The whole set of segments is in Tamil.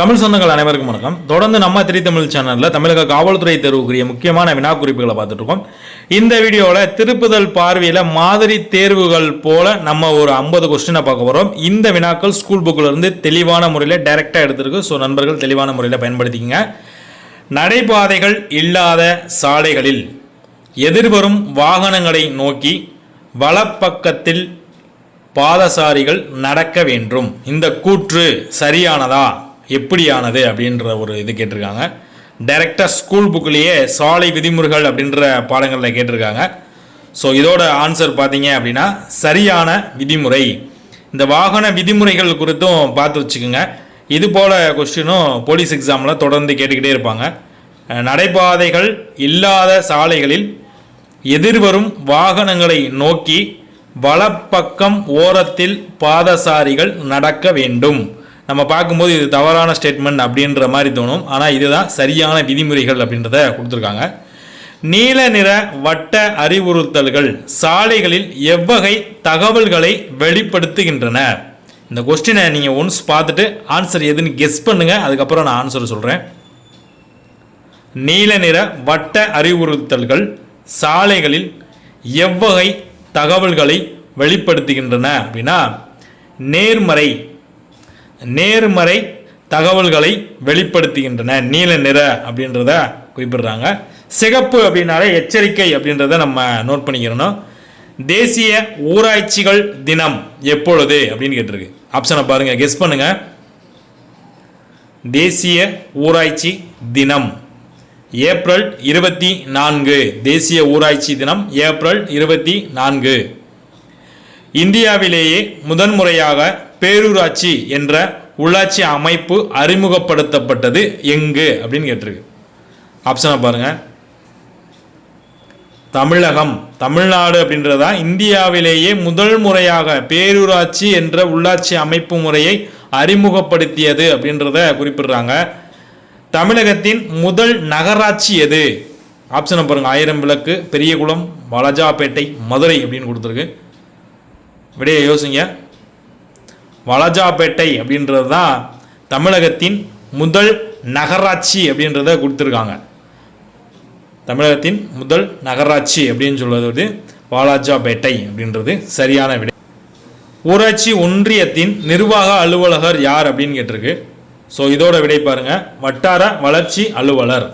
தமிழ் சொந்தங்கள் அனைவருக்கும் வணக்கம். தொடர்ந்து நம்ம திரி தமிழ் சேனலில் தமிழக காவல்துறை தேர்வுக்குரிய முக்கியமான வினா குறிப்புகளை பார்த்துட்டு இருக்கோம் இந்த வீடியோவில் திருப்புதல் பார்வையில் மாதிரி தேர்வுகள் போல நம்ம ஒரு ஐம்பது கொஸ்டினை பார்க்க போகிறோம் இந்த வினாக்கள் ஸ்கூல் புக்கில் இருந்து தெளிவான முறையில் டைரெக்டாக எடுத்திருக்கு. ஸோ நண்பர்கள் தெளிவான முறையில் பயன்படுத்திக்கங்க. நடைபாதைகள் இல்லாத சாலைகளில் எதிர்வரும் வாகனங்களை நோக்கி வலப்பக்கத்தில் பாதசாரிகள் நடக்க வேண்டும். இந்த கூற்று சரியானதா? எப்படியானது அப்படின்ற ஒரு இது கேட்டிருக்காங்க. டைரெக்டாக ஸ்கூல் புக்லேயே சாலை விதிமுறைகள் அப்படின்ற பாடங்களில் கேட்டிருக்காங்க. ஸோ இதோட ஆன்சர் பார்த்தீங்க அப்படின்னா சரியான விதிமுறை. இந்த வாகன விதிமுறைகள் குறித்தும் பார்த்து வச்சுக்கோங்க. இது போல் கொஸ்டினும் போலீஸ் எக்ஸாமில் தொடர்ந்து கேட்டுக்கிட்டே இருப்பாங்க. நடைபாதைகள் இல்லாத சாலைகளில் எதிர்வரும் வாகனங்களை நோக்கி வலப்பக்கம் ஓரத்தில் பாதசாரிகள் நடக்க வேண்டும். நம்ம பார்க்கும்போது இது தவறான ஸ்டேட்மெண்ட் அப்படின்ற மாதிரி தோணும். ஆனால் இதுதான் சரியான விதிமுறைகள் அப்படின்றத கொடுத்துருக்காங்க. நீல நிற வட்ட அறிவுறுத்தல்கள் சாலைகளில் எவ்வகை தகவல்களை வெளிப்படுத்துகின்றன? இந்த கொஸ்டினை நீங்கள் ஒன்ஸ் பார்த்துட்டு ஆன்சர் எதுன்னு கெஸ் பண்ணுங்க. அதுக்கப்புறம் நான் ஆன்சர் சொல்கிறேன் நீல நிற வட்ட அறிவுறுத்தல்கள் சாலைகளில் எவ்வகை தகவல்களை வெளிப்படுத்துகின்றன அப்படின்னா நேர்மறை நேர்மறை தகவல்களை வெளிப்படுத்துகின்றன. நீல நிற அப்படின்றத குறிப்பிடுறாங்க. சிகப்பு அப்படின்னாலே எச்சரிக்கை அப்படின்றத நம்ம நோட் பண்ணிக்கிறணும். தேசிய ஊராட்சிகள் தினம் எப்பொழுது அப்படின்னு கேட்டிருக்கு. ஆப்ஷனை பாருங்க கெஸ் பண்ணுங்க. தேசிய ஊராட்சி தினம் ஏப்ரல் இருபத்தி நான்கு. தேசிய ஊராட்சி தினம் ஏப்ரல் இருபத்தி நான்கு. இந்தியாவிலேயே முதன்முறையாக பேரூராட்சி என்ற உள்ளாட்சி அமைப்பு அறிமுகப்படுத்தப்பட்டது எங்கு அப்படின்னு கேட்டிருக்கு. ஆப்ஷனை பாருங்க. தமிழகம் தமிழ்நாடு அப்படின்றதா? இந்தியாவிலேயே முதல் முறையாக பேரூராட்சி என்ற உள்ளாட்சி அமைப்பு முறையை அறிமுகப்படுத்தியது அப்படின்றத குறிப்பிடுறாங்க. தமிழகத்தின் முதல் நகராட்சி எது? ஆப்ஷனை பாருங்க. ஆயிரம் விளக்கு பெரியகுளம் வலஜாப்பேட்டை மதுரை அப்படின்னு கொடுத்துருக்கு. விடைய யோசிங்க. வலஜாப்பேட்டை அப்படின்றது தான் தமிழகத்தின் முதல் நகராட்சி அப்படின்றத கொடுத்துருக்காங்க. தமிழகத்தின் முதல் நகராட்சி அப்படின்னு சொல்வது வாலாஜாபேட்டை அப்படின்றது சரியான விடை. ஊராட்சி ஒன்றியத்தின் நிர்வாக அலுவலகர் யார் அப்படின்னு கேட்டிருக்கு. ஸோ இதோட விடை பாருங்கள் வட்டார வளர்ச்சி அலுவலர்.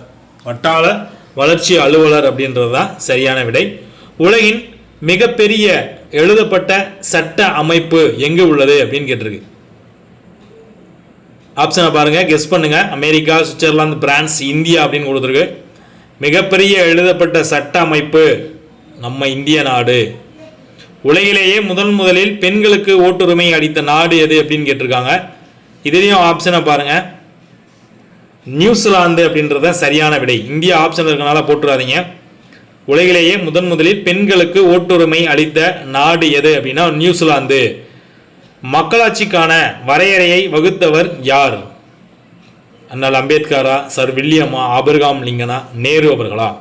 வட்டார வளர்ச்சி அலுவலர் அப்படின்றது தான் சரியான விடை. உலகின் மிகப்பெரிய எழுதப்பட்ட சட்ட அமைப்பு எங்கே உள்ளது அப்படின்னு கேட்டிருக்கு. ஆப்ஷனை பாருங்க கெஸ் பண்ணுங்க. அமெரிக்கா சுவிட்சர்லாந்து பிரான்ஸ் இந்தியா அப்படின்னு கொடுத்துருக்கு. மிகப்பெரிய எழுதப்பட்ட சட்ட அமைப்பு நம்ம இந்திய நாடு. உலகிலேயே முதன் முதலில் பெண்களுக்கு ஓட்டுரிமை அளித்த நாடு எது அப்படின்னு கேட்டிருக்காங்க. இதுலேயும் ஆப்ஷனை பாருங்க. நியூசிலாந்து அப்படின்றத சரியான விடை. இந்தியா ஆப்ஷன் இருக்கனால போட்டுறாதீங்க. உலகிலேயே முதன் முதலில் பெண்களுக்கு ஓட்டுரிமை அளித்த நாடு எது அப்படின்னா நியூசிலாந்து. மக்களாட்சிக்கான வரையறையை வகுத்தவர் யார்? அண்ணல் அம்பேத்கரா சர் வில்லியம்மா ஆபிரகாம் லிங்கனா நேரு அவர்களா?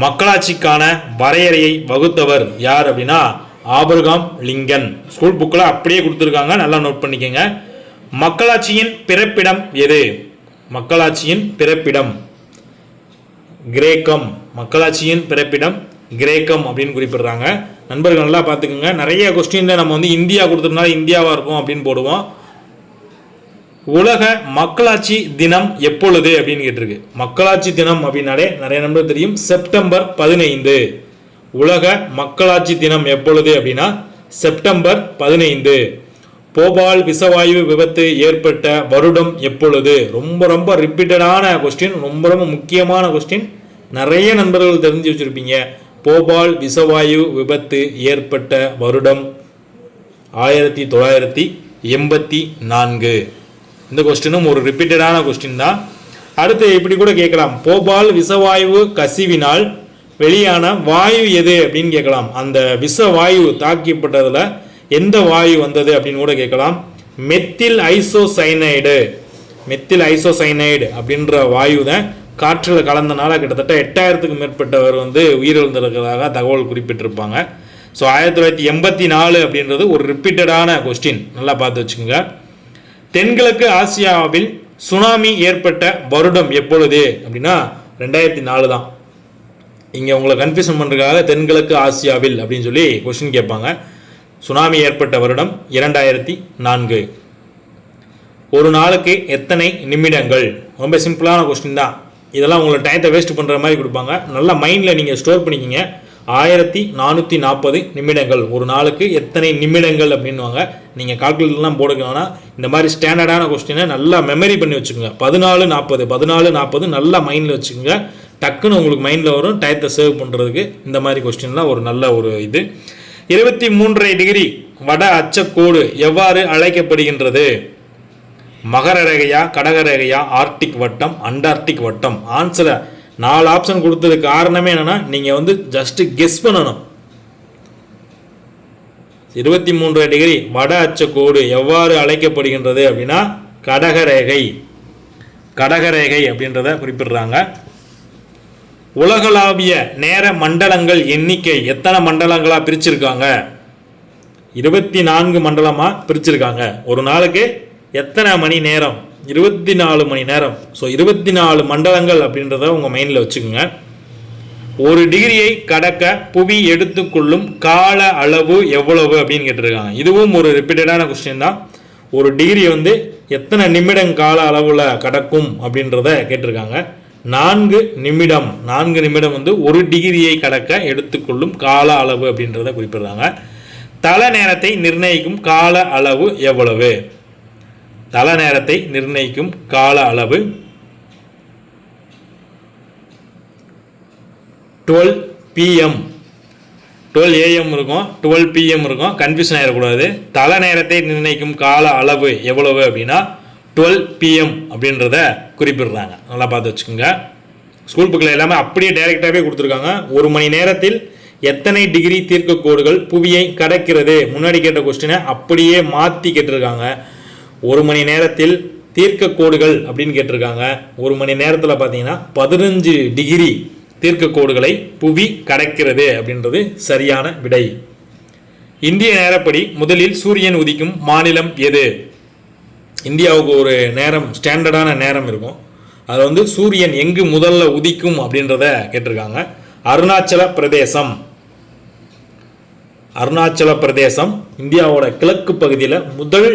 மக்களாட்சிக்கான வரையறையை வகுத்தவர் யார் அப்படின்னா ஆபிரகாம் லிங்கன். ஸ்கூல் புக்கில் அப்படியே கொடுத்துருக்காங்க. நல்லா நோட் பண்ணிக்கோங்க. மக்களாட்சியின் பிறப்பிடம் எது? மக்களாட்சியின் பிறப்பிடம். கிரேக்கம் மக்களாட்சியின் பிறப்பிடம் கிரேக்கம் அப்படின்னு குறிப்பிடுறாங்க. நண்பர்கள் நல்லா பார்த்துக்கோங்க. நிறைய கொஸ்டினில் நம்ம வந்து இந்தியா கொடுத்துருந்தாலும் இந்தியாவாக இருக்கும் அப்படின்னு போடுவோம். உலக மக்களாட்சி தினம் எப்பொழுது அப்படின்னு கேட்டிருக்கு. மக்களாட்சி தினம் அப்படின்னாலே நிறைய நம்பர் தெரியும். செப்டம்பர் பதினைந்து. உலக மக்களாட்சி தினம் எப்பொழுது அப்படின்னா செப்டம்பர் பதினைந்து. போபால் விசவாயு விபத்து ஏற்பட்ட வருடம் எப்பொழுது? ரொம்ப ரொம்ப ரிப்பீட்டடான கொஸ்டின் ரொம்ப ரொம்ப முக்கியமான கொஸ்டின் நிறைய நண்பர்கள் தெரிஞ்சு வச்சுருப்பீங்க. போபால் விசவாயு விபத்து ஏற்பட்ட வருடம் ஆயிரத்தி தொள்ளாயிரத்தி எண்பத்தி நான்கு. இந்த கொஸ்டினும் ஒரு ரிப்பீட்டடான கொஸ்டின் தான். அடுத்து இப்படி கூட கேட்கலாம். போபால் விசவாயு கசிவினால் வெளியான வாயு எது அப்படின்னு கேட்கலாம். அந்த விஷவாயு தாக்கப்பட்டதில் எந்த வாயு வந்தது அப்படின்னு கூட கேட்கலாம். Methyl isocyanide. மெத்தில் ஐசோசைனைடு அப்படின்ற வாயு தான் காற்றில் கலந்தனால கிட்டத்தட்ட எட்டாயிரத்துக்கும் மேற்பட்டவர் வந்து உயிரிழந்திருக்கிறதாக தகவல் குறிப்பிட்டிருப்பாங்க. ஸோ ஆயிரத்தி தொள்ளாயிரத்தி எண்பத்தி நாலு அப்படின்றது ஒரு ரிப்பீட்டடான கொஸ்டின் நல்லா பார்த்து வச்சுக்கோங்க. தென்கிழக்கு ஆசியாவில் சுனாமி ஏற்பட்ட வருடம் எப்பொழுது அப்படின்னா ரெண்டாயிரத்தி நாலு தான். இங்கே உங்களை கன்ஃபியூஷன் பண்ணுறதுக்காக தென்கிழக்கு ஆசியாவில் அப்படின்னு சொல்லி கொஸ்டின் கேட்பாங்க. சுனாமி ஏற்பட்ட வருடம் இரண்டாயிரத்தி நான்கு. ஒரு நாளுக்கு எத்தனை நிமிடங்கள்? ரொம்ப சிம்பிளான கொஸ்டின் தான். இதெல்லாம் உங்களை டயத்தை வேஸ்ட் பண்ணுற மாதிரி கொடுப்பாங்க. நல்லா மைண்டில் நீங்கள் ஸ்டோர் பண்ணிக்கிங்க. ஆயிரத்தி நானூற்றி நாற்பது நிமிடங்கள். ஒரு நாளுக்கு எத்தனை நிமிடங்கள் அப்படின்வாங்க நீங்கள் கால்குலேட்டர்லாம் போடுக்கணும்னா இந்த மாதிரி ஸ்டாண்டர்டான கொஸ்டினை நல்லா மெமரி பண்ணி வச்சுக்கோங்க. பதினாலு நாற்பது பதினாலு நாற்பது நல்லா மைண்டில் வச்சுக்கோங்க. டக்குன்னு உங்களுக்கு மைண்டில் வரும். டயத்தை சேவ் பண்ணுறதுக்கு இந்த மாதிரி கொஸ்டின்லாம் ஒரு நல்ல ஒரு இது. இருபத்தி மூன்றரை டிகிரி வட அச்சக்கோடு எவ்வாறு அழைக்கப்படுகின்றது? மகர ரேகையா கடக ரேகையா ஆர்டிக் வட்டம் அண்டார்டிக் வட்டம். ஆன்சரை நாலு ஆப்ஷன் கொடுத்ததுக்கு காரணமே என்னன்னா நீங்க வந்து ஜஸ்ட் கெஸ் பண்ணணும். இருபத்தி மூன்று டிகிரி வட அச்சக்கோடு எவ்வாறு அழைக்கப்படுகின்றது அப்படின்னா கடகரேகை கடகரேகை அப்படின்றத குறிப்பிடுறாங்க. உலகளாவிய நேர மண்டலங்கள் எண்ணிக்கை எத்தனை மண்டலங்களாக பிரிச்சிருக்காங்க? இருபத்தி நான்கு மண்டலமாக பிரிச்சிருக்காங்க. ஒரு நாளுக்கு எத்தனை மணி நேரம்? இருபத்தி நாலு மணி நேரம். ஸோ இருபத்தி நாலு மண்டலங்கள் அப்படின்றத உங்கள் மைண்டில் வச்சுக்கோங்க. ஒரு டிகிரியை கடக்க புவி எடுத்துக்கொள்ளும் கால அளவு எவ்வளவு அப்படின்னு கேட்டிருக்காங்க. இதுவும் ஒரு ரிப்பீட்டடான கொஸ்டின் தான். ஒரு டிகிரி வந்து எத்தனை நிமிடம் கால அளவில் கடக்கும் அப்படின்றத கேட்டிருக்காங்க. நான்கு நிமிடம் நான்கு நிமிடம் வந்து ஒரு டிகிரியை கடக்க எடுத்துக்கொள்ளும் கால அளவு அப்படின்றத குறிப்பிடுறாங்க. தல நேரத்தை நிர்ணயிக்கும் கால அளவு எவ்வளவு? தல நேரத்தை நிர்ணயிக்கும் கால அளவு டுவெல் பிஎம் டுவெல் ஏஎம் இருக்கும் டுவெல் பிஎம் இருக்கும் கன்ஃபியூஷன் ஆகிடக்கூடாது தல நேரத்தை நிர்ணயிக்கும் கால அளவு எவ்வளவு அப்படின்னா டுவெல் பிஎம் அப்படின்றத குறிப்பிடுறாங்க. நல்லா பார்த்து வச்சுக்கோங்க. ஸ்கூல் புக்கில் எல்லாமே அப்படியே டைரெக்டாகவே கொடுத்துருக்காங்க. ஒரு மணி நேரத்தில் எத்தனை டிகிரி தீர்க்க கோடுகள் புவியை கடக்கிறது? முன்னாடி கேட்ட கொஸ்டினை அப்படியே மாற்றி கேட்டிருக்காங்க. ஒரு மணி நேரத்தில் தீர்க்க கோடுகள் அப்படின்னு கேட்டிருக்காங்க. ஒரு மணி நேரத்தில் பார்த்தீங்கன்னா பதினஞ்சு டிகிரி தீர்க்கக்கோடுகளை புவி கடக்கிறது அப்படின்றது சரியான விடை. இந்திய நேரப்படி முதலில் சூரியன் உதிக்கும் மாநிலம் எது? இந்தியாவுக்கு ஒரு நேரம் ஸ்டாண்டர்டான நேரம் இருக்கும். அது வந்து சூரியன் எங்கு முதல்ல உதிக்கும் அப்படின்றத கேட்டிருக்காங்க. அருணாச்சல பிரதேசம். அருணாச்சல பிரதேசம் இந்தியாவோட கிழக்கு பகுதியில் முதல்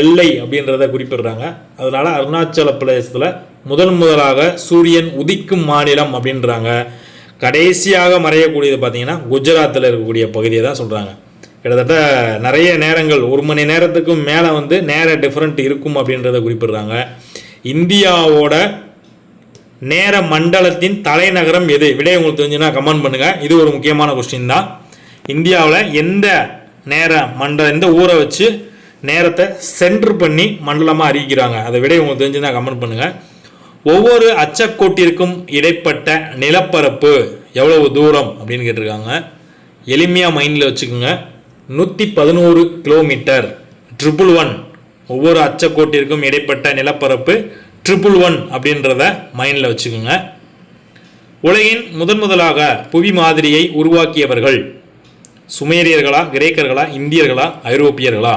எல்லை அப்படின்றத குறிப்பிடுறாங்க. அதனால் அருணாச்சல பிரதேசத்தில் முதன் முதலாக சூரியன் உதிக்கும் மாநிலம் அப்படின்றாங்க. கடைசியாக மறையக்கூடியது பார்த்தீங்கன்னா குஜராத்தில் இருக்கக்கூடிய பகுதியை தான் சொல்கிறாங்க கிட்டத்தட்ட நிறைய நேரங்கள் ஒரு மணி நேரத்துக்கும் மேலே வந்து நேர டிஃப்ரெண்ட் இருக்கும் அப்படின்றத குறிப்பிடுறாங்க. இந்தியாவோட நேர மண்டலத்தின் தலைநகரம் எது? விடை உங்களுக்கு தெரிஞ்சுன்னா கமெண்ட் பண்ணுங்கள் இது ஒரு முக்கியமான கொஸ்டின் தான். இந்தியாவில் எந்த நேர மண்டல எந்த ஊரை வச்சு நேரத்தை சென்ட்ரு பண்ணி மண்டலமாக அறிவிக்கிறாங்க? அதை விட உங்களுக்கு தெரிஞ்சுன்னா கமெண்ட் பண்ணுங்கள் ஒவ்வொரு அச்சக்கோட்டிற்கும் இடைப்பட்ட நிலப்பரப்பு எவ்வளவு தூரம் அப்படின்னு கேட்டிருக்காங்க. எளிமையாக மைண்டில் வச்சுக்கோங்க. நூற்றி பதினோரு கிலோமீட்டர். ட்ரிபிள் ஒன் ஒவ்வொரு அச்சக்கோட்டிற்கும் இடைப்பட்ட நிலப்பரப்பு ட்ரிபிள் ஒன் அப்படின்றத மைண்டில் வச்சுக்கோங்க. உலகின் முதன் முதலாக புவி மாதிரியை உருவாக்கியவர்கள் சுமேரியர்களா கிரேக்கர்களா இந்தியர்களா ஐரோப்பியர்களா?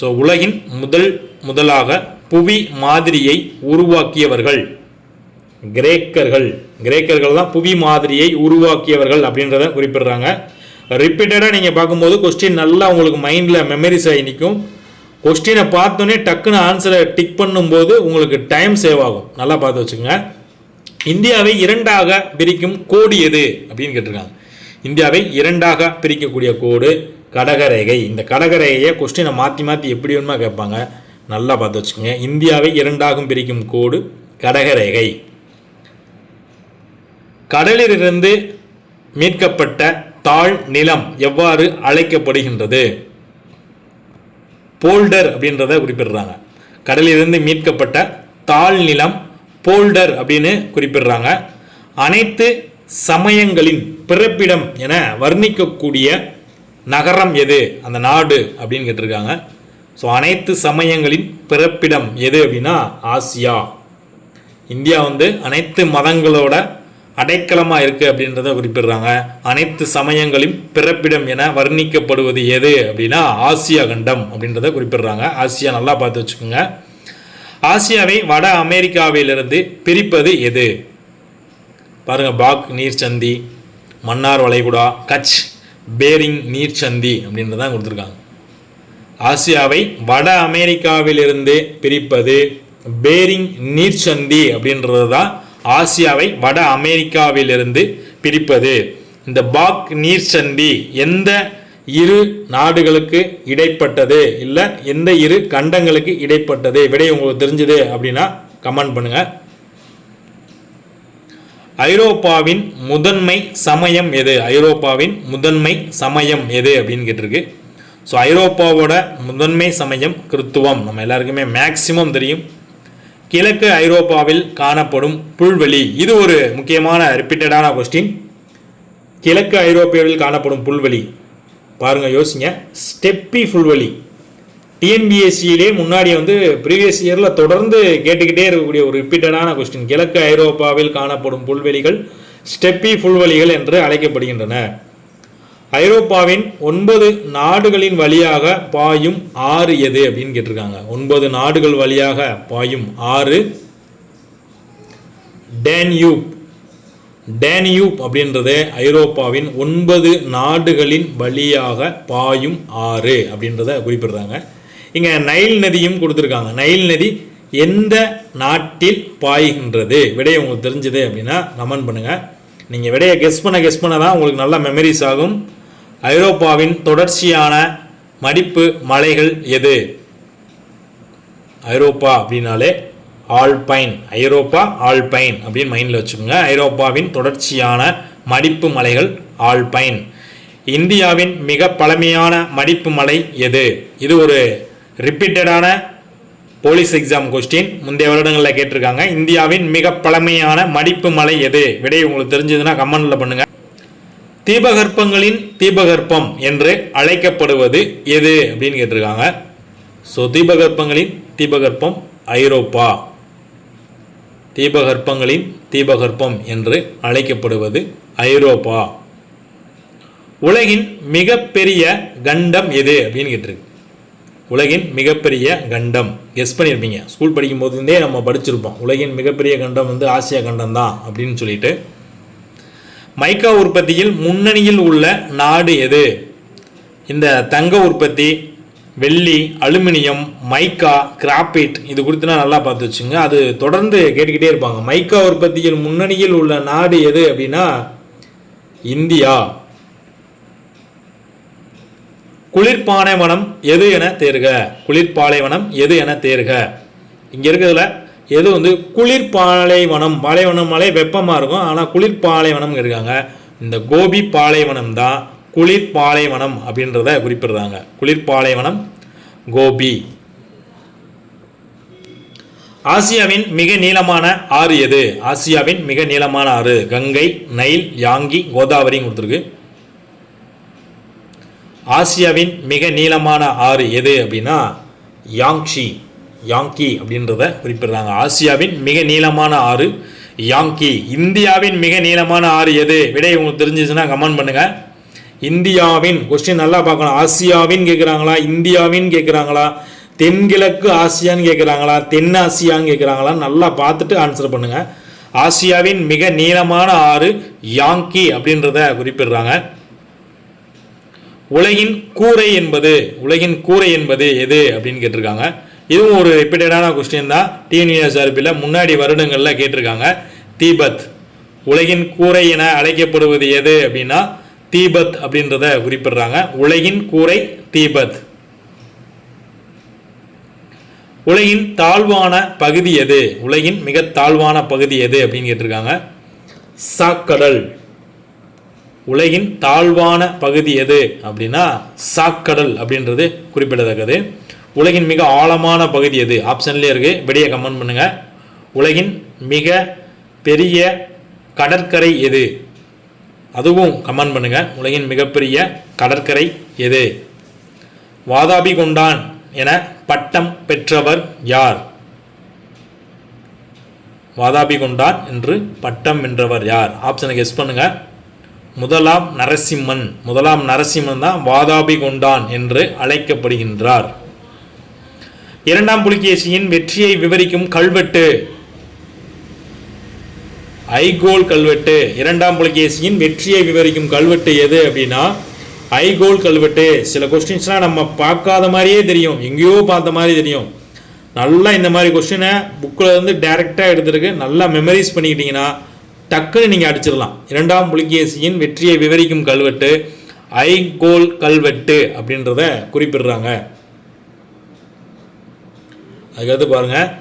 ஸோ உலகின் முதல் முதலாக புவி மாதிரியை உருவாக்கியவர்கள் கிரேக்கர்கள். கிரேக்கர்கள் தான் புவி மாதிரியை உருவாக்கியவர்கள் அப்படின்றத குறிப்பிடுறாங்க. ரிப்பீட்டடாக நீங்கள் பார்க்கும்போது கொஸ்டின் நல்லா உங்களுக்கு மைண்டில் மெமரிஸ் ஆகி நிற்கும் கொஸ்டினை பார்த்தோன்னே டக்குன்னு ஆன்சரை டிக் பண்ணும்போது உங்களுக்கு டைம் சேவ் ஆகும். நல்லா பார்த்து வச்சுக்கோங்க. இந்தியாவை இரண்டாக பிரிக்கும் கோடு எது? அப்படின்னு கேட்டிருக்காங்க. இந்தியாவை இரண்டாக பிரிக்கக்கூடிய கோடு கடகரேகை. இந்த கடகரேகையை கொஸ்டினை மாற்றி மாற்றி எப்படி வேணுமா கேட்பாங்க? நல்லா பார்த்து வச்சுக்கோங்க. இந்தியாவை இரண்டாகும் பிரிக்கும் கோடு கடகரேகை. கடலிலிருந்து மீட்கப்பட்ட தாழ் நிலம் எவ்வாறு அழைக்கப்படுகின்றது? போல்டர் அப்படின்றத குறிப்பிடுறாங்க. கடலிலிருந்து மீட்கப்பட்ட தாழ் நிலம் போல்டர் அப்படின்னு குறிப்பிடுறாங்க. அனைத்து சமயங்களின் பிறப்பிடம் என வர்ணிக்கக்கூடிய நகரம் எது? அந்த நாடு அப்படின்னு கேட்டிருக்காங்க. ஸோ அனைத்து சமயங்களின் பிறப்பிடம் எது அப்படின்னா ஆசியா. இந்தியா வந்து அனைத்து மதங்களோட அடைக்கலமாக இருக்குது அப்படின்றத குறிப்பிடுறாங்க. அனைத்து சமயங்களின் பிறப்பிடம் என வர்ணிக்கப்படுவது எது அப்படின்னா ஆசியா கண்டம் அப்படின்றத குறிப்பிடுறாங்க. ஆசியா நல்லா பார்த்து வச்சுக்கோங்க. ஆசியாவை வட அமெரிக்காவிலிருந்து பிரிப்பது எது? பாருங்கள் பாக் நீர்ச்சந்தி மன்னார் வளைகுடா கட்ச் பேரிங் நீர்ச்சந்தி அப்படின்றதான் கொடுத்துருக்காங்க. ஆசியாவை வட அமெரிக்காவிலிருந்து பிரிப்பது பேரிங் நீர்ச்சந்தி அப்படின்றது தான் ஆசியாவை வட அமெரிக்காவிலிருந்து பிரிப்பது. இந்த பாக் நீர் சந்தி எந்த இரு நாடுகளுக்கு இடைப்பட்டது? இல்லை எந்த இரு கண்டங்களுக்கு இடைப்பட்டது? விடை உங்களுக்கு தெரிஞ்சது அப்படின்னா கமெண்ட் பண்ணுங்க. ஐரோப்பாவின் முதன்மை சமயம் எது? ஐரோப்பாவின் முதன்மை சமயம் எது அப்படின்னு கேட்டிருக்கு. ஸோ ஐரோப்பாவோட முதன்மை சமயம் கிறித்துவம். நம்ம எல்லாருக்குமே மேக்சிமம் தெரியும். கிழக்கு ஐரோப்பாவில் காணப்படும் புல்வெளி. இது ஒரு முக்கியமான ரிப்பீட்டடான கொஸ்டின் கிழக்கு ஐரோப்பாவில் காணப்படும் புல்வெளி. பாருங்க யோசிங்க. ஸ்டெப்பி புல்வெளி. டிஎன்பிஎஸ்சியிலே முன்னாடி வந்து ப்ரீவியஸ் இயரில் தொடர்ந்து கேட்டுக்கிட்டே இருக்கக்கூடிய ஒரு ரிப்பீட்டடான கொஸ்டின் கிழக்கு ஐரோப்பாவில் காணப்படும் புல்வெளிகள் ஸ்டெப்பி புல்வெளிகள் என்று அழைக்கப்படுகின்றன. ஐரோப்பாவின் ஒன்பது நாடுகளின் வழியாக பாயும் ஆறு எது அப்படின்னு கேட்டிருக்காங்க. ஒன்பது நாடுகள் வழியாக பாயும் ஆறு. டேன்யூப். டேனியூப் அப்படின்றது ஐரோப்பாவின் ஒன்பது நாடுகளின் வழியாக பாயும் ஆறு அப்படின்றத குறிப்பிடுறாங்க. இங்கே நைல் நதியும் கொடுத்துருக்காங்க. நைல் நதி எந்த நாட்டில் பாய்கின்றது? விடையை உங்களுக்கு தெரிஞ்சது அப்படின்னா கமெண்ட் பண்ணுங்கள் நீங்கள் விடையை கெஸ் பண்ண கெஸ் பண்ண தான் உங்களுக்கு நல்ல மெமரிஸ் ஆகும். ஐரோப்பாவின் தொடர்ச்சியான மடிப்பு மலைகள் எது? ஐரோப்பா அப்படின்னாலே ஆல்பைன். ஐரோப்பா ஆல்பைன் அப்படின்னு மைண்டில் வச்சுக்கோங்க. ஐரோப்பாவின் தொடர்ச்சியான மடிப்பு மலைகள் ஆல்பைன். இந்தியாவின் மிக பழமையான மடிப்பு மலை எது? இது ஒரு ரிப்பீட்டடான போலீஸ் எக்ஸாம் கொஸ்டின் முந்தைய வருடங்களில் கேட்டிருக்காங்க. இந்தியாவின் மிக பழமையான மடிப்பு மலை எது? விடை உங்களுக்கு தெரிஞ்சதுன்னா கமெண்டில் பண்ணுங்கள் தீபகற்பங்களின் தீபகற்பம் என்று அழைக்கப்படுவது எது அப்படின்னு கேட்டிருக்காங்க. ஸோ தீபகற்பங்களின் தீபகற்பம் ஐரோப்பா. தீபகற்பங்களின் தீபகற்பம் என்று அழைக்கப்படுவது ஐரோப்பா. உலகின் மிகப்பெரிய கண்டம் எது அப்படின்னு கேட்டிருக்கு. உலகின் மிகப்பெரிய கண்டம். கெஸ் பண்ணியிருப்பீங்க. ஸ்கூல் படிக்கும் போதுலேருந்தே நம்ம படிச்சிருப்போம். உலகின் மிகப்பெரிய கண்டம் வந்து ஆசியா கண்டம் தான் அப்படின்னு சொல்லிட்டு. மைக்கா உற்பத்தியில் முன்னணியில் உள்ள நாடு எது? இந்த தங்க உற்பத்தி வெள்ளி அலுமினியம் மைக்கா கிராபைட் இது குறித்துலாம் நல்லா பார்த்து வச்சுங்க. அது தொடர்ந்து கேட்டுக்கிட்டே இருப்பாங்க. மைக்கா உற்பத்தியில் முன்னணியில் உள்ள நாடு எது அப்படின்னா இந்தியா. குளிர்பாலைவனம் எது என தேர்க. குளிர்பாலைவனம் எது என தேர்க. இங்கே இருக்கிறதுல எது வந்து குளிர்பாலைவனம் பாலைவனம் மலை வெப்பமாக இருக்கும் ஆனால் குளிர்பாலைவனம் இருக்காங்க. இந்த கோபி பாலைவனம் தான் குளிர்பாலைவனம் அப்படின்றத குறிப்பிடுறாங்க. குளிர்பாலைவனம் கோபி. ஆசியாவின் மிக நீளமான ஆறு எது? ஆசியாவின் மிக நீளமான ஆறு. கங்கை நைல் யாங்கி கோதாவரி கொடுத்துருக்கு. ஆசியாவின் மிக நீளமான ஆறு எது அப்படின்னா யாங்ஷி. யாங்கி அப்படின்றத குறிப்பிடுறாங்க. ஆசியாவின் மிக நீளமான ஆறு யாங்கி. இந்தியாவின் மிக நீளமான ஆறு எது? விடை உங்களுக்கு தெரிஞ்சிச்சுன்னா கமெண்ட் பண்ணுங்கள் இந்தியாவின் கொஸ்டின் நல்லா பார்க்கணும். ஆசியாவின் கேட்குறாங்களா இந்தியாவின் கேட்குறாங்களா தென்கிழக்கு ஆசியான்னு கேட்குறாங்களா தென் ஆசியான்னு கேட்குறாங்களா நல்லா பார்த்துட்டு ஆன்சர் பண்ணுங்கள் ஆசியாவின் மிக நீளமான ஆறு யாங்கி அப்படின்றத குறிப்பிடுறாங்க. உலகின் கூரை என்பது உலகின் கூரை என்பது எது அப்படின்னு கேட்டிருக்காங்க. இதுவும் ஒரு ரிப்பீட்டடான கொஸ்டின் தான். டிஎன்யூஎஸ்ஆர்பியில் முன்னாடி வருடங்களில் கேட்டிருக்காங்க. தீபத் உலகின் கூரை என அழைக்கப்படுவது எது அப்படின்னா தீபத் அப்படின்றத குறிப்பிடுறாங்க. உலகின் கூரை தீபத். உலகின் தாழ்வான பகுதி எது? உலகின் மிக தாழ்வான பகுதி எது அப்படின்னு கேட்டிருக்காங்க. சாக்கடல். உலகின் தாழ்வான பகுதி எது அப்படின்னா சாக்கடல் அப்படின்றது குறிப்பிடத்தக்கது. உலகின் மிக ஆழமான பகுதி எது? ஆப்ஷன்லேயே இருக்குது விடையை கமெண்ட் பண்ணுங்கள் உலகின் மிக பெரிய கடற்கரை எது? அதுவும் கமெண்ட் பண்ணுங்கள் உலகின் மிகப்பெரிய கடற்கரை எது? வாதாபி கொண்டான் என பட்டம் பெற்றவர் யார்? வாதாபி கொண்டான் என்று பட்டம் வென்றவர் யார்? ஆப்ஷனை கெஸ் பண்ணுங்கள் முதலாம் நரசிம்மன். முதலாம் நரசிம்மன் தான் வாதாபி கொண்டான் என்று அழைக்கப்படுகின்றார். இரண்டாம் புலிகேசியின் வெற்றியை விவரிக்கும் கல்வெட்டு. ஐகோல் கல்வெட்டு. இரண்டாம் புலிகேசியின் வெற்றியை விவரிக்கும் கல்வெட்டு எது அப்படின்னா ஐகோல் கல்வெட்டு. சில கொஸ்டின்ஸ்லாம் நம்ம பார்க்காத மாதிரியே தெரியும். எங்கேயோ பார்த்த மாதிரி தெரியும். நல்லா இந்த மாதிரி கொஸ்டினை புக்கில் இருந்து டைரெக்டாக எடுத்துருக்கு நல்லா மெமரைஸ் பண்ணிக்கிட்டீங்கன்னா டக்குன்னு நீங்கள் அடிச்சிடலாம். இரண்டாம் புலிகேசியின் வெற்றியை விவரிக்கும் கல்வெட்டு ஐகோல் கல்வெட்டு அப்படின்றத குறிப்பிடுறாங்க. அதுக்கடுத்து பாருங்க.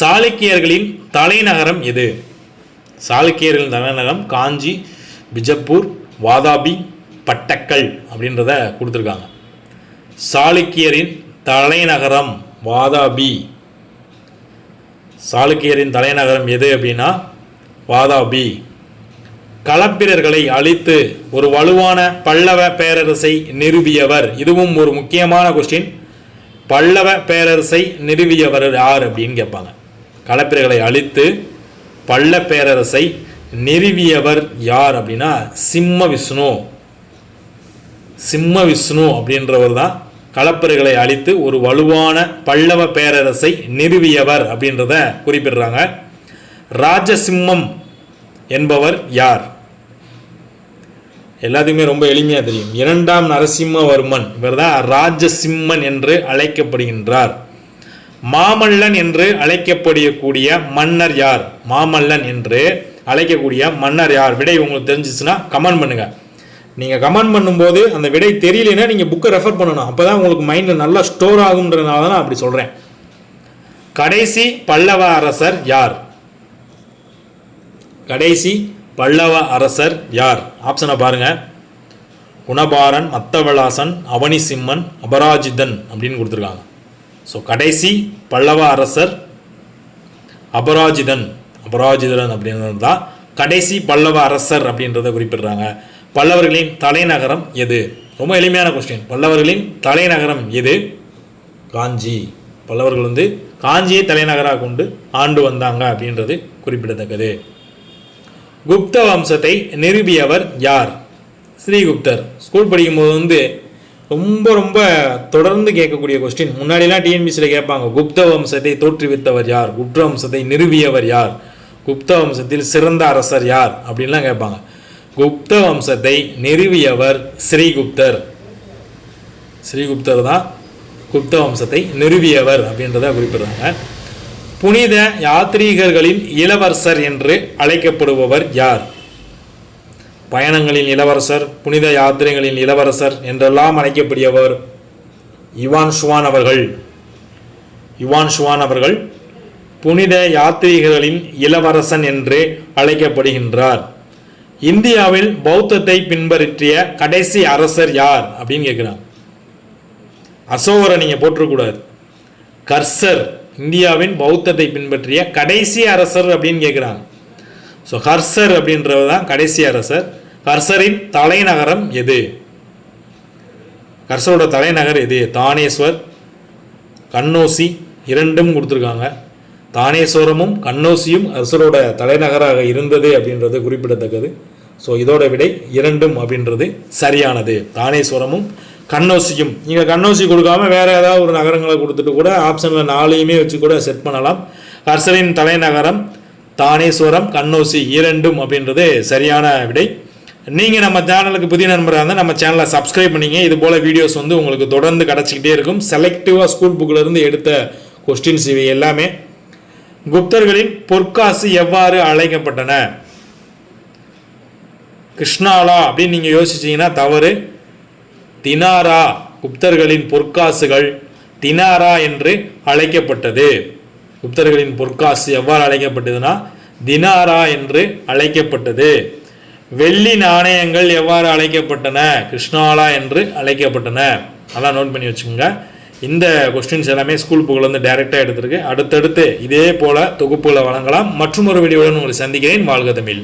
சாளுக்கியர்களின் தலைநகரம் எது? சாளுக்கியர்களின் தலைநகரம் காஞ்சி பிஜப்பூர் வாதாபி பட்டக்கல் அப்படின்றத கொடுத்துருக்காங்க. சாளுக்கியரின் தலைநகரம் வாதாபி. சாளுக்கியரின் தலைநகரம் எது அப்படின்னா? வாதாபி. களப்பிரர்களை அழித்து ஒரு வலுவான பல்லவ பேரரசை நிறுவியவர். இதுவும் ஒரு முக்கியமான கொஸ்டின் பல்லவ பேரரசை நிறுவியவர் யார் அப்படின்னு கேட்பாங்க. களப்பிரர்களை அழித்து பல்ல பேரரசை நிறுவியவர் யார் அப்படின்னா சிம்ம விஷ்ணு. சிம்ம விஷ்ணு அப்படின்றவர் தான் களப்பிரர்களை அழித்து ஒரு வலுவான பல்லவ பேரரசை நிறுவியவர் அப்படின்றத குறிப்பிடுறாங்க. ராஜசிம்மம் என்பவர் யார்? எல்லாத்துக்குமே ரொம்ப எளிமையாக தெரியும். இரண்டாம் நரசிம்மவர்மன் இவர் தான் ராஜசிம்மன் என்று அழைக்கப்படுகின்றார். மாமல்லன் என்று அழைக்கப்படக்கூடிய மன்னர் யார்? மாமல்லன் என்று அழைக்கக்கூடிய மன்னர் யார்? விடை உங்களுக்கு தெரிஞ்சிச்சுன்னா கமெண்ட் பண்ணுங்க. நீங்கள் கமெண்ட் பண்ணும்போது அந்த விடை தெரியலனா நீங்கள் புக்கை ரெஃபர் பண்ணணும். அப்போ தான் உங்களுக்கு மைண்டில் நல்லா ஸ்டோர் ஆகுன்றதுனால தான் நான் அப்படி சொல்கிறேன் கடைசி பல்லவ அரசர் யார்? கடைசி பல்லவ அரசர் யார்? ஆப்ஷனை பாருங்கள் குணபாரன் மத்தவளாசன் அவனிசிம்மன் அபராஜிதன் அப்படின்னு கொடுத்துருக்காங்க. ஸோ கடைசி பல்லவ அரசர் அபராஜிதன். அபராஜிதன் அப்படின்றது தான் கடைசி பல்லவ அரசர் அப்படின்றத குறிப்பிடுறாங்க. பல்லவர்களின் தலைநகரம் எது? ரொம்ப எளிமையான கொஸ்டின் பல்லவர்களின் தலைநகரம் எது? காஞ்சி. பல்லவர்கள் வந்து காஞ்சியை தலைநகராக கொண்டு ஆண்டு வந்தாங்க அப்படின்றது குறிப்பிடத்தக்கது. குப்த வம்சத்தை நிறுவியவர் யார்? ஸ்ரீகுப்தர். ஸ்கூல் படிக்கும்போது வந்து ரொம்ப ரொம்ப தொடர்ந்து கேட்கக்கூடிய கொஸ்டின் முன்னாடிலாம் டிஎன்பிசியில் கேட்பாங்க குப்த வம்சத்தை தோற்றுவித்தவர் யார்? குப்த வம்சத்தை நிறுவியவர் யார்? குப்த வம்சத்தில் சிறந்த அரசர் யார்? அப்படின்லாம் கேட்பாங்க. குப்த வம்சத்தை நிறுவியவர் ஸ்ரீகுப்தர். ஸ்ரீகுப்தர் தான் குப்த வம்சத்தை நிறுவியவர் அப்படின்றத குறிப்பிடுறாங்க. புனித யாத்ரீகர்களின் இளவரசர் என்று அழைக்கப்படுபவர் யார்? பயணங்களின் இளவரசர் புனித யாத்திரைகளின் இளவரசர் என்றெல்லாம் அழைக்கக்கூடியவர் இவான் ஷுவான் அவர்கள். இவான் ஷுவான் அவர்கள் புனித யாத்ரீகர்களின் இளவரசன் என்று அழைக்கப்படுகின்றார். இந்தியாவில் பௌத்தத்தை பின்பற்றிய கடைசி அரசர் யார் அப்படின்னு கேட்குறான் அசோகரை நீங்கள் போட்டிருக்கூடாது கர்சர். இந்தியாவின் பௌத்தத்தை பின்பற்றிய கடைசி அரசர் அப்படின்னு கேட்குறாங்க ஸோ ஹர்சர் அப்படின்றது தான் கடைசி அரசர். ஹர்சரின் தலைநகரம் எது? ஹர்சரோட தலைநகர் எது? தானேஸ்வர் கண்ணோசி இரண்டும் கொடுத்துருக்காங்க. தானேஸ்வரமும் கண்ணோசியும் ஹர்சரோட தலைநகராக இருந்தது அப்படின்றது குறிப்பிடத்தக்கது. ஸோ இதோட விடை இரண்டும் அப்படின்றது சரியானது. தானேஸ்வரமும் கண்ணோசியும். நீங்கள் கண்ணோசி கொடுக்காம வேறு ஏதாவது ஒரு நகரங்களை கொடுத்துட்டு கூட ஆப்ஷனில் நாளையுமே வச்சு கூட செட் பண்ணலாம். ஹர்சரின் தலைநகரம் தானேஸ்வரம் கண்ணோசி இரண்டும் அப்படின்றது சரியான விடை. நீங்கள் நம்ம சேனலுக்கு புதிய நண்பராக இருந்தால் நம்ம சேனலை சப்ஸ்கிரைப் பண்ணிங்க. இது போல் வீடியோஸ் வந்து உங்களுக்கு தொடர்ந்து கிடச்சிக்கிட்டே இருக்கும். செலக்டிவாக ஸ்கூல் புக்கிலிருந்து எடுத்த கொஸ்டின்ஸ் இவை எல்லாமே. குப்தர்களின் பொற்காசு எவ்வாறு அழைக்கப்பட்டன? கிருஷ்ணாலா அப்படின்னு நீங்கள் யோசிச்சீங்கன்னா தவறு. தினாரா குப்தர்களின் பொற்காசுகள் தினாரா என்று அழைக்கப்பட்டது. குப்தர்களின் பொற்காசு எவ்வாறு அழைக்கப்பட்டதுன்னா தினாரா என்று அழைக்கப்பட்டது. வெள்ளி நாணயங்கள் எவ்வாறு அழைக்கப்பட்டன? கிருஷ்ணாலா என்று அழைக்கப்பட்டன. அதெல்லாம் நோட் பண்ணி வச்சுக்கோங்க. இந்த கொஸ்டின்ஸ் எல்லாமே ஸ்கூல் புக்கில் வந்து டைரெக்டாக எடுத்திருக்கு. அடுத்தடுத்து இதே போல தொகுப்புகளை வழங்கலாம். மற்றும் ஒரு வீடியோவுடன் உங்களை சந்திக்கிறேன். வாழ்க தமிழ்.